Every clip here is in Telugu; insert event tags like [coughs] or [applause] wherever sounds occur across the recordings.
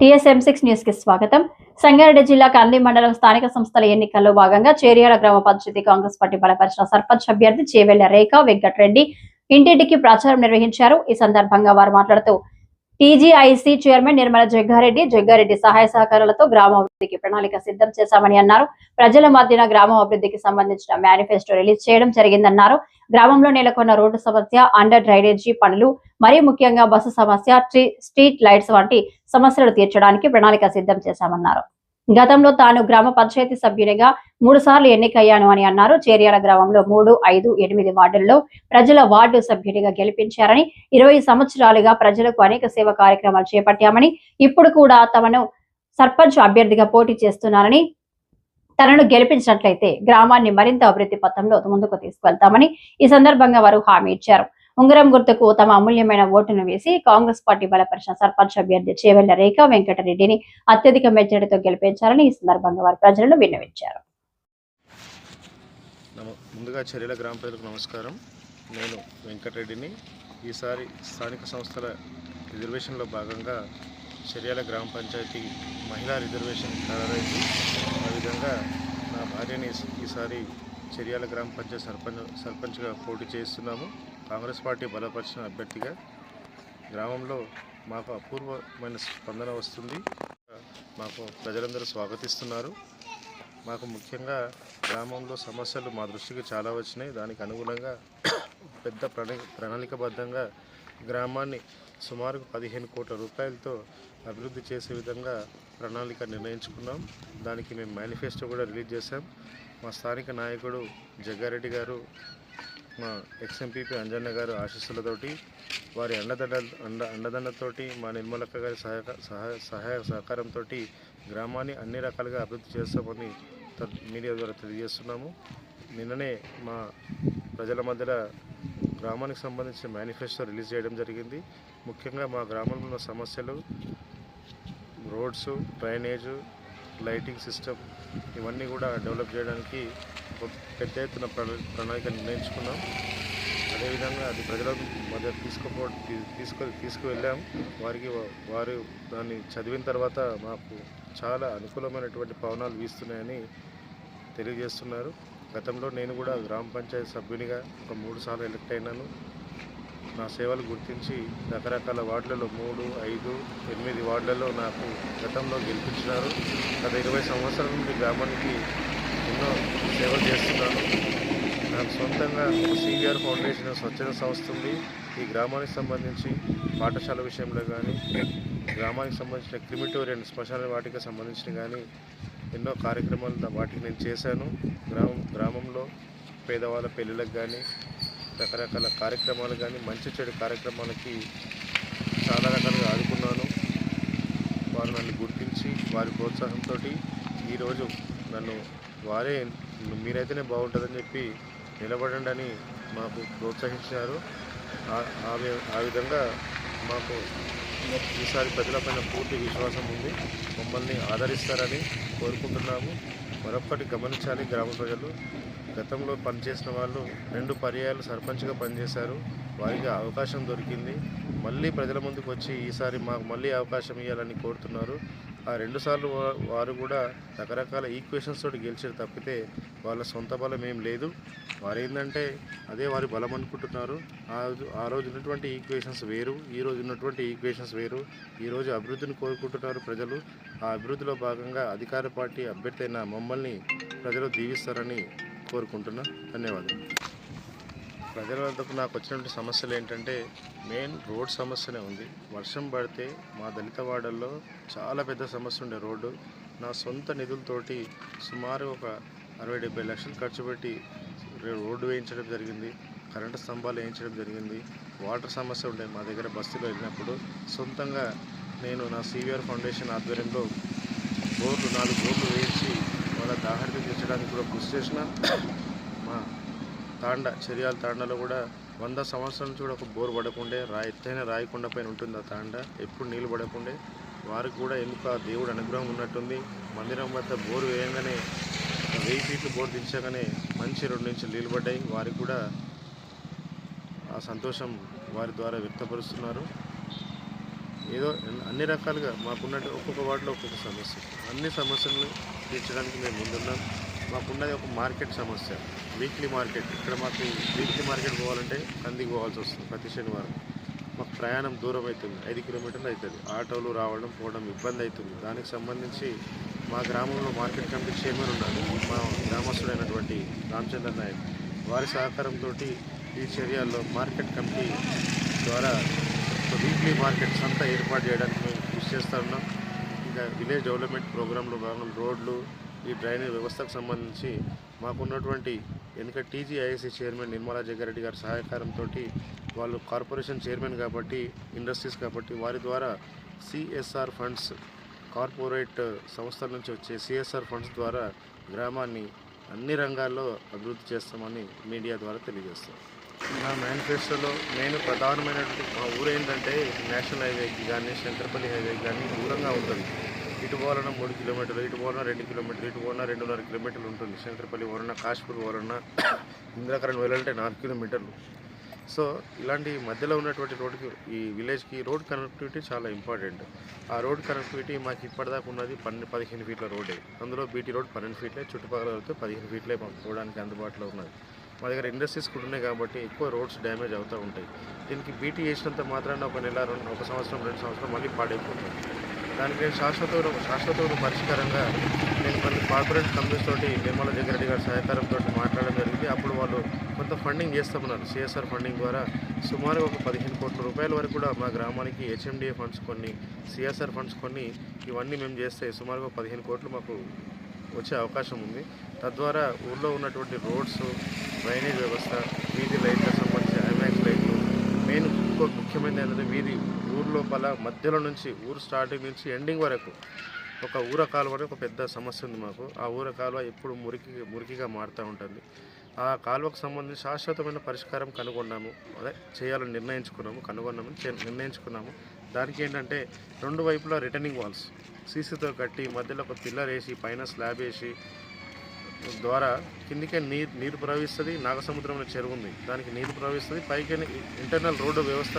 టీఎస్ఎం సిక్స్ న్యూస్కి స్వాగతం. సంగారెడ్డి జిల్లా కంది మండలం స్థానిక సంస్థల ఎన్నికల్లో భాగంగా చేరియాల గ్రామ పంచాయతీ కాంగ్రెస్ పార్టీ బలపరిచిన సర్పంచ్ అభ్యర్థి చేవెళ్ళ రేఖ వెంకటరెడ్డి ఇంటింటికి ప్రచారం నిర్వహించారు. ఈ సందర్భంగా వారు మాట్లాడుతూ టీజీఐసీ చైర్మన్ నిర్మల జగ్గారెడ్డి జగ్గారెడ్డి సహాయ సహకారాలతో గ్రామాభివృద్ధికి ప్రణాళిక సిద్ధం చేశామని అన్నారు. ప్రజల మధ్యన గ్రామాభివృద్ధికి సంబంధించిన మేనిఫెస్టో రిలీజ్ చేయడం జరిగిందన్నారు. గ్రామంలో నెలకొన్న రోడ్డు సమస్య అండర్ డ్రైనేజీ పనులు మరీ ముఖ్యంగా బస్సు సమస్య ట్రీ- స్ట్రీట్ లైట్స్ వంటి సమస్యలు తీర్చడానికి ప్రణాళిక సిద్ధం చేశామన్నారు. గతంలో తాను గ్రామ పంచాయతీ సభ్యునిగా మూడు సార్లు ఎన్నికయ్యాను అని అన్నారు. చేర్యాల గ్రామంలో మూడు ఐదు ఎనిమిది వార్డుల్లో ప్రజల వార్డు సభ్యుడిగా గెలిపించారని ఇరవై సంవత్సరాలుగా ప్రజలకు అనేక సేవ కార్యక్రమాలు చేపట్టామని ఇప్పుడు కూడా తమను సర్పంచ్ అభ్యర్థిగా పోటీ చేస్తున్నారని తనను గెలిపించినట్లయితే గ్రామాన్ని మరింత అభివృద్ధి పథంలో ముందుకు తీసుకువెళ్తామని ఈ సందర్భంగా వారు హామీ ఇచ్చారు. ఉంగరం గుర్తుకు తమ అమూల్యమైన ఓటును వేసి కాంగ్రెస్ పార్టీ బలపరిచిన సర్పంచ్ అభ్యర్థి చేవెళ్ళ రేఖ వెంకటరెడ్డిని అత్యధిక మెజారిటీతో గెలిపించాలని ఈ సందర్భంగా వారు ప్రజలను విన్నవించారు. ముందుగా చర్యల గ్రామ ప్రజలకు నమస్కారం. నేను వెంకటరెడ్డిని. ఈసారి స్థానిక సంస్థల రిజర్వేషన్లో భాగంగా చర్యల గ్రామ పంచాయతీ మహిళా రిజర్వేషన్ ఖరారైంది ఆ విధంగా నా భార్యని ఈసారి చర్యాల గ్రామ పంచాయతీ సర్పంచ్ సర్పంచ్గా పోటీ చేస్తున్నాము. కాంగ్రెస్ పార్టీ బలపరిచిన అభ్యర్థిగా. గ్రామంలో మాకు అపూర్వమైన స్పందన వస్తుంది. మాకు ప్రజలందరూ స్వాగతిస్తున్నారు. మాకు ముఖ్యంగా గ్రామంలో సమస్యలు మా దృష్టికి చాలా వచ్చినాయి. దానికి అనుగుణంగా పెద్ద ప్రణా ప్రణాళికబద్ధంగా గ్రామాన్ని సుమారు పదిహేను కోట్ల రూపాయలతో అభివృద్ధి చేసే విధంగా ప్రణాళిక నిర్ణయించుకున్నాం. దానికి మేము మేనిఫెస్టో కూడా రిలీజ్ చేశాం. మా స్థానిక నాయకుడు జగ్గారెడ్డి గారు మా ఎక్స్ఎంపీపీ అంజన్న గారు ఆశీస్సులతోటి వారి అండదండ అండ అండదండతోటి మా నిర్మలక్క గారి సహాయ సహాయ సహాయ సహకారంతో గ్రామాన్ని అన్ని రకాలుగా అభివృద్ధి చేస్తామని మీడియా ద్వారా తెలియజేస్తున్నాము. నిన్ననే మా ప్రజల మధ్యలో గ్రామానికి సంబంధించిన మేనిఫెస్టో రిలీజ్ చేయడం జరిగింది. ముఖ్యంగా మా గ్రామంలో ఉన్న సమస్యలు రోడ్స్ డ్రైనేజు లైటింగ్ సిస్టమ్ ఇవన్నీ కూడా డెవలప్ చేయడానికి పెద్ద ఎత్తున ప్రణా ప్రణాళిక నిర్ణయించుకున్నాం. అదేవిధంగా అది ప్రజలకు మధ్య తీసుకుపో తీసుకు తీసుకువెళ్ళాం. వారికి వారు దాన్ని చదివిన తర్వాత మాకు చాలా అనుకూలమైనటువంటి పవనాలు వీస్తున్నాయని తెలియజేస్తున్నారు. గతంలో నేను కూడా గ్రామ పంచాయతీ సభ్యునిగా ఒక మూడు సార్లు ఎలక్ట్ అయినాను. నా సేవలు గుర్తించి రకరకాల వార్డులలో మూడు ఐదు ఎనిమిది వార్డులలో నాకు గతంలో గెలిపించినారు. గత ఇరవై సంవత్సరాల నుండి గ్రామానికి ఎన్నో సేవలు చేస్తున్నాను. నాకు సొంతంగా సివిఆర్ ఫౌండేషన్ స్వచ్ఛంద సంస్థ ఉంది. ఈ గ్రామానికి సంబంధించి పాఠశాల విషయంలో కానీ గ్రామానికి సంబంధించిన క్రిమిటోరియన్ శ్మశాన వాటికి సంబంధించిన కానీ ఎన్నో కార్యక్రమాలు వాటికి నేను చేశాను. గ్రామం గ్రామంలో పేదవాళ్ళ పెళ్ళిళ్ళకి కానీ రకరకాల కార్యక్రమాలు కానీ మంచి చెడు కార్యక్రమాలకి చాలా రకాలుగా ఆదుకున్నాను. వారు నన్ను గుర్తించి వారి ప్రోత్సాహంతో ఈరోజు నన్ను వారే మీరైతేనే బాగుంటుందని చెప్పి నిలబడండి అని మాకు ప్రోత్సహించారు ఆ- ఆ విధంగా మాకు ఈసారి ప్రజలపైన పూర్తి విశ్వాసం ఉంది. మమ్మల్ని ఆదరిస్తారని కోరుకుంటున్నాము. మరొక్కటి గమనించాలి గ్రామ ప్రజలు. గతంలో పనిచేసిన వాళ్ళు రెండు పర్యాయాలు సర్పంచ్గా పనిచేశారు. వారికి అవకాశం దొరికింది. మళ్ళీ ప్రజల ముందుకు వచ్చి ఈసారి మాకు మళ్ళీ అవకాశం ఇవ్వాలని కోరుతున్నారు. ఆ రెండుసార్లు వారు కూడా రకరకాల ఈక్వేషన్స్ తోటి గెలిచారు తప్పితే వాళ్ళ సొంత బలం ఏం లేదు. వారేందంటే అదే వారి బలం అనుకుంటున్నారు. ఆ రోజు ఆ రోజు ఉన్నటువంటి ఈక్వేషన్స్ వేరు ఈ రోజు ఉన్నటువంటి ఈక్వేషన్స్ వేరు. ఈరోజు అభివృద్ధిని కోరుకుంటున్నారు ప్రజలు. ఆ అభివృద్ధిలో భాగంగా అధికార పార్టీ అభ్యర్థి అయిన మమ్మల్ని ప్రజలు దీవిస్తారని కోరుకుంటున్నా. ధన్యవాదాలు. ప్రజల వద్దకు నాకు వచ్చినటువంటి సమస్యలు ఏంటంటే మెయిన్ రోడ్ సమస్యనే ఉంది. వర్షం పడితే మా దళిత వాడల్లో చాలా పెద్ద సమస్య ఉండే రోడ్డు. నా సొంత నిధులతోటి సుమారు ఒక అరవై డెబ్బై లక్షలు ఖర్చు పెట్టి రోడ్డు వేయించడం జరిగింది. కరెంటు స్తంభాలు వేయించడం జరిగింది. వాటర్ సమస్య ఉండే మా దగ్గర బస్సులో వెళ్ళినప్పుడు సొంతంగా నేను నా సివిఆర్ ఫౌండేషన్ ఆధ్వర్యంలో బోర్లు నాలుగు బోర్లు వేయించి వాళ్ళ దాహరిని తీర్చడానికి కూడా కృషి చేసిన మా తాండ చర్యాల తాండలో కూడా వంద సంవత్సరం నుంచి కూడా ఒక బోర్ పడకుండే రాయి ఎత్తైన రాయకుండా పైన ఉంటుంది ఆ తాండ. ఎప్పుడు నీళ్ళు పడకుండే. వారికి కూడా ఎందుకు ఆ దేవుడు అనుగ్రహం ఉన్నట్టుంది. మందిరం వద్ద బోరు వేయంగానే వెయ్యి ఫీట్లు బోర్ దించగానే మంచి రెండు నుంచి నీళ్ళు పడ్డాయి. వారికి కూడా ఆ సంతోషం వారి ద్వారా వ్యక్తపరుస్తున్నారు. ఏదో అన్ని రకాలుగా మాకున్నట్టు ఒక్కొక్క వార్డులో ఒక్కొక్క సమస్య. అన్ని సమస్యలను తీర్చడానికి మేము ముందున్నాం. మాకున్నది ఒక మార్కెట్ సమస్య. Weekly market. ఇక్కడ మాకు వీక్లీ మార్కెట్ పోవాలంటే కందికి పోవాల్సి వస్తుంది ప్రతి శనివారం. మాకు ప్రయాణం దూరం అవుతుంది ఐదు కిలోమీటర్లు అవుతుంది ఆటోలు రావడం పోవడం ఇబ్బంది అవుతుంది దానికి సంబంధించి మా గ్రామంలో మార్కెట్ కమిటీ చైర్మన్ ఉన్నారు. మా గ్రామస్తుడైనటువంటి రామచంద్ర నాయక్. వారి సహకారంతో ఈ చర్యల్లో మార్కెట్ కమిటీ ద్వారా వీక్లీ మార్కెట్ సంత ఏర్పాటు చేయడానికి మేము కృషి చేస్తూ ఉన్నాం. ఇంకా విలేజ్ డెవలప్మెంట్ ప్రోగ్రాంలో భాగంగా రోడ్లు ఈ డ్రైనేజ్ వ్యవస్థకు సంబంధించి మాకున్నటువంటి ఎందుకంటే టీజీఐఎస్సీ చైర్మన్ నిర్మలా జగ్గారెడ్డి గారి సహకారంతో వాళ్ళు కార్పొరేషన్ చైర్మన్ కాబట్టి ఇండస్ట్రీస్ కాబట్టి వారి ద్వారా సిఎస్ఆర్ ఫండ్స్ కార్పొరేట్ సంస్థల నుంచి వచ్చే సిఎస్ఆర్ ఫండ్స్ ద్వారా గ్రామాన్ని అన్ని రంగాల్లో అభివృద్ధి చేస్తామని మీడియా ద్వారా తెలియజేస్తాం. నా మేనిఫెస్టోలో నేను ప్రధానమైనటువంటి మా ఊరు ఏంటంటే నేషనల్ హైవేకి కానీ శంకరపల్లి హైవేకి కానీ దూరంగా ఉంటుంది. ఇటు పోవాలన్నా మూడు కిలోమీటర్లు ఇటు పోవాలన్నా రెండు కిలోమీటర్లు ఇటు పోవాలన్నా రెండున్నర కిలోమీటర్లు ఉంటుంది. శంకరపల్లి పోవాలన్నా కాశ్పూర్ పోవాలన్నా [coughs] ఇంద్రకరణ్ వెళ్ళాలంటే నాలుగు కిలోమీటర్లు. సో ఇలాంటి మధ్యలో ఉన్నటువంటి రోడ్డుకి ఈ విలేజ్కి రోడ్ కనెక్టివిటీ చాలా ఇంపార్టెంట్. ఆ రోడ్ కనెక్టివిటీ మాకు ఇప్పటిదాకా ఉన్నది పన్నెండు పదిహేను ఫీట్ల రోడ్డే. అందులో బీటీ రోడ్ పన్నెండు ఫీట్లే చుట్టుపక్కల వెళ్తే పదిహేను ఫీట్లే మాకు చూడడానికి అందుబాటులో ఉన్నది. మా దగ్గర ఇండస్ట్రీస్ కూడా ఉన్నాయి కాబట్టి ఎక్కువ రోడ్స్ డ్యామేజ్ అవుతూ ఉంటాయి. దీనికి బీటీ వేసినంత మాత్రాన ఒక నెల రెండు ఒక సంవత్సరం రెండు సంవత్సరం మళ్ళీ పాడైపోతుంది. దానికి శాశ్వత శాశ్వత పరిష్కారంగా నేను కొన్ని కార్పొరేట్ కంపెనీస్ తోటి నిర్మల జగ్గారెడ్డి గారి సహకారంతో మాట్లాడడం జరిగింది. అప్పుడు వాళ్ళు కొంత ఫండింగ్ చేస్తామన్నారు. సిఎస్ఆర్ ఫండింగ్ ద్వారా సుమారు ఒక పదిహేను కోట్ల రూపాయల వరకు కూడా మా గ్రామానికి హెచ్ఎండిఏ ఫండ్స్ కొన్ని సిఎస్ఆర్ ఫండ్స్ కొన్ని ఇవన్నీ మేము చేస్తే సుమారుగా పదిహేను కోట్లు మాకు వచ్చే అవకాశం ఉంది. తద్వారా ఊళ్ళో ఉన్నటువంటి రోడ్స్ డ్రైనేజ్ వ్యవస్థ వీధి లైట్ మెయిన్ ముఖ్యమైనది ఏంటంటే వీధి ఊర్లో లోపల మధ్యలో నుంచి ఊరు స్టార్టింగ్ నుంచి ఎండింగ్ వరకు ఒక ఊర కాలువ అనేది ఒక పెద్ద సమస్య ఉంది మాకు. ఆ ఊర కాలువ ఎప్పుడు మురికి మురికిగా మారుతూ ఉంటుంది. ఆ కాలువకు సంబంధించి శాశ్వతమైన పరిష్కారం కనుగొన్నాము. అదే చేయాలని నిర్ణయించుకున్నాము కనుగొన్నాము నిర్ణయించుకున్నాము. దానికి ఏంటంటే రెండు వైపులా రిటర్నింగ్ వాల్స్ సీసీతో కట్టి మధ్యలో ఒక పిల్లర్ వేసి పైన స్లాబ్ వేసి ద్వారా కిందికే నీరు నీరు ప్రవహిస్తుంది నాగసముద్రంలో చెరువు ఉంది. దానికి నీరు ప్రవహిస్తుంది పైకి ఇంటర్నల్ రోడ్డు వ్యవస్థ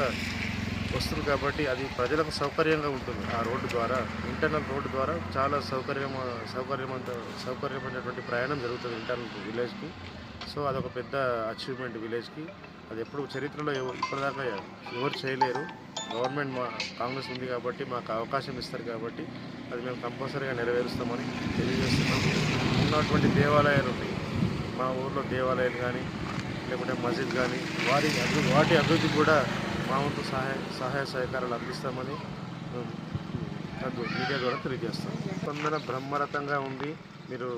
వస్తుంది కాబట్టి అది ప్రజలకు సౌకర్యంగా ఉంటుంది. ఆ రోడ్డు ద్వారా ఇంటర్నల్ రోడ్డు ద్వారా చాలా సౌకర్యం సౌకర్యమంత సౌకర్యమైనటువంటి ప్రయాణం జరుగుతుంది ఇంటర్నల్ విలేజ్కి. సో అదొక పెద్ద అచీవ్మెంట్ విలేజ్కి. అది ఎప్పుడు చరిత్రలో ఇప్పటిదాకా ఎవరు చేయలేరు. గవర్నమెంట్ మా కాంగ్రెస్ ఉంది కాబట్టి మాకు అవకాశం ఇస్తారు కాబట్టి అది మేము కంపల్సరీగా నెరవేరుస్తామని తెలియజేస్తున్నాము ఉన్నటువంటి దేవాలయాలు ఉన్నాయి. మా ఊర్లో దేవాలయాలు కానీ లేకుంటే మసీద్ కానీ వారి అభివృద్ధి వాటి అభివృద్ధి కూడా మా వంతు సహాయ సహాయ సహకారాలు అందిస్తామని మీడియా ద్వారా తెలియజేస్తాం. స్పందన బ్రహ్మరథంగా ఉంది మీరు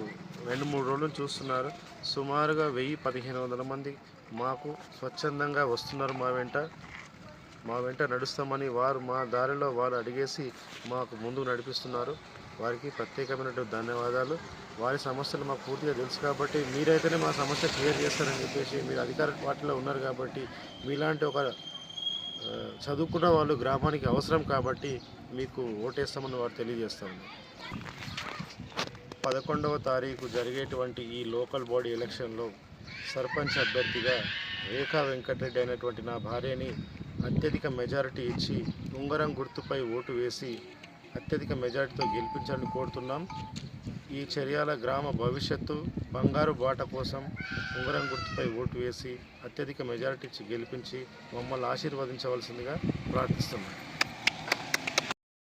రెండు మూడు రోజులు చూస్తున్నారు. సుమారుగా వెయ్యి పదిహేను వందల మంది మాకు స్వచ్ఛందంగా వస్తున్నారు మా వెంట. మా వెంట నడుస్తామని వారు మా దారిలో వారు అడిగేసి మాకు ముందుకు నడిపిస్తున్నారు. వారికి ప్రత్యేకమైనటువంటి ధన్యవాదాలు. వారి సమస్యలు మాకు పూర్తిగా తెలుసు కాబట్టి మీరైతేనే మా సమస్య క్లియర్ చేస్తారని చెప్పేసి మీరు అధికార పార్టీలో ఉన్నారు కాబట్టి మీలాంటి ఒక చదువుకున్న వాళ్ళు గ్రామానికి అవసరం కాబట్టి మీకు ఓటేస్తామని వారు తెలియజేస్తాము పదకొండవ తారీఖు జరిగేటువంటి ఈ లోకల్ బాడీ ఎలక్షన్లో సర్పంచ్ అభ్యర్థిగా రేఖా వెంకటరెడ్డి అయినటువంటి నా భార్యని అత్యధిక మెజారిటీ ఇచ్చి ఉంగరం గుర్తుపై ఓటు వేసి అత్యధిక మెజార్టీతో గెలిపించాలని కోరుతున్నాం. ఈ చర్యల గ్రామ భవిష్యత్తు బంగారు బాట కోసం ఉంగరం గుర్తుపై ఓటు వేసి అత్యధిక మెజారిటీ ఇచ్చి గెలిపించి మమ్మల్ని ఆశీర్వదించవలసిందిగా ప్రార్థిస్తున్నాం.